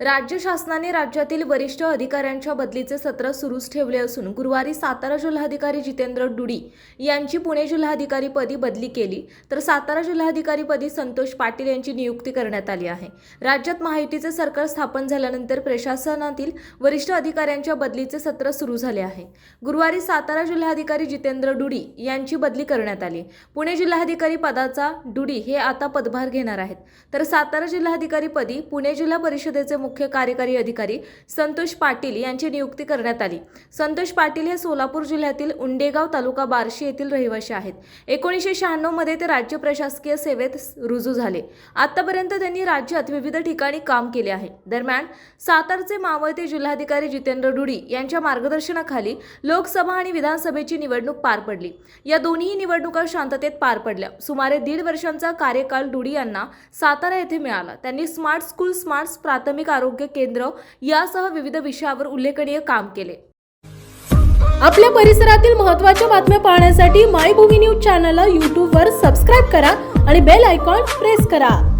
राज्य शासनाने राज्यातील वरिष्ठ अधिकाऱ्यांच्या बदलीचे सत्र सुरूच ठेवले असून गुरुवारी सातारा जिल्हाधिकारी जितेंद्र डुडी यांची पुणे जिल्हाधिकारीपदी बदली केली. तर सातारा जिल्हाधिकारीपदी संतोष पाटील यांची नियुक्ती करण्यात आली आहे. राज्यात माहितीचे सरकार स्थापन झाल्यानंतर प्रशासनातील वरिष्ठ अधिकाऱ्यांच्या बदलीचे सत्र सुरू झाले आहे. गुरुवारी सातारा जिल्हाधिकारी जितेंद्र डुडी यांची बदली करण्यात आली. पुणे जिल्हाधिकारी पदाचा डुडी हे आता पदभार घेणार आहेत. तर सातारा जिल्हाधिकारीपदी पुणे जिल्हा परिषदेचे मुख्य मुख्य कार्यकारी अधिकारी संतोष पाटील यांची नियुक्ती करण्यात आली. संतोष पाटील हे सोलापूर जिल्ह्यातील उंडेगाव तालुका बार्शी येथील रहिवासी आहेत. एकोणीसशे शहाण्णवमध्ये ते राज्य प्रशासकीय सेवेत रुजू झाले. आतापर्यंत त्यांनी राज्यात विविध ठिकाणी काम केले आहे. दरम्यान सातारचे मावळते जिल्हाधिकारी जितेंद्र डुडी यांच्या मार्गदर्शनाखाली लोकसभा आणि विधानसभेची निवडणूक पार पडली. या दोन्ही निवडणुका शांततेत पार पडल्या. सुमारे दीड वर्षांचा कार्यकाळ डुडी यांना सातारा येथे मिळाला. त्यांनी स्मार्ट स्कूल स्मार्ट प्राथमिक आरोग्य केंद्र यासह विविध विषयावर उल्लेखनीय काम केले. आपल्या परिसरातील महत्त्वाच्या बातम्या पाहण्यासाठी मायभूमी न्यूज चॅनलला यूट्यूबवर सबस्क्राईब करा आणि बेल आयकॉन प्रेस करा.